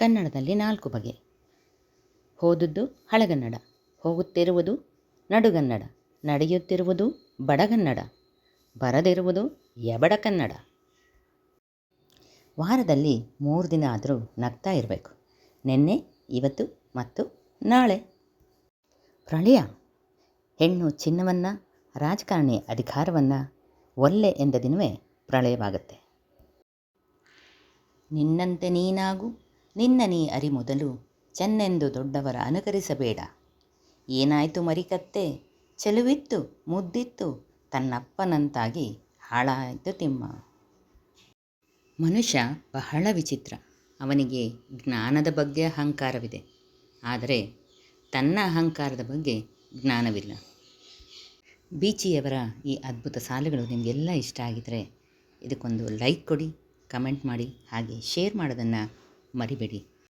ಕನ್ನಡದಲ್ಲಿ ನಾಲ್ಕು ಬಗೆ. ಹೋದದ್ದು ಹಳೆಗನ್ನಡ, ಹೋಗುತ್ತಿರುವುದು ನಡುಗನ್ನಡ, ನಡೆಯುತ್ತಿರುವುದು ಬಡಗನ್ನಡ, ಬರದಿರುವುದು ಎಬಡ ಕನ್ನಡ ವಾರದಲ್ಲಿ ಮೂರು ದಿನ ಆದರೂ ನಗ್ತಾ ಇರಬೇಕು. ನಿನ್ನೆ, ಇವತ್ತು ಮತ್ತು ನಾಳೆ. ಪ್ರಳಯ, ಹೆಣ್ಣು ಚಿನ್ನವನ್ನು, ರಾಜಕಾರಣಿ ಅಧಿಕಾರವನ್ನು ಒಲ್ಲೆ ಎಂದ ದಿನವೇ ಪ್ರಳಯವಾಗುತ್ತೆ. ನಿನ್ನಂತೆ ನೀನಾಗು ನಿನ್ನ ನೀ ಅರಿ ಮೊದಲು ಚೆನ್ನೆಂದು ದೊಡ್ಡವರ ಅನುಕರಿಸಬೇಡ. ಏನಾಯಿತು ಮರಿಕತ್ತೆ? ಚೆಲುವಿತ್ತು, ಮುದ್ದಿತ್ತು, ತನ್ನಪ್ಪನಂತಾಗಿ ಹಾಳಾಯಿತು ತಿಮ್ಮ. ಮನುಷ್ಯ ಬಹಳ ವಿಚಿತ್ರ. ಅವನಿಗೆ ಜ್ಞಾನದ ಬಗ್ಗೆ ಅಹಂಕಾರವಿದೆ. ಆದರೆ ತನ್ನ ಅಹಂಕಾರದ ಬಗ್ಗೆ ಜ್ಞಾನವಿಲ್ಲ. ಬೀಚಿಯವರ ಈ ಅದ್ಭುತ ಸಾಲುಗಳು ನಿಮಗೆಲ್ಲ ಇಷ್ಟ ಆಗಿದ್ದರೆ ಇದಕ್ಕೊಂದು ಲೈಕ್ ಕೊಡಿ, ಕಮೆಂಟ್ ಮಾಡಿ, ಹಾಗೆ ಶೇರ್ ಮಾಡೋದನ್ನು மடிபெடி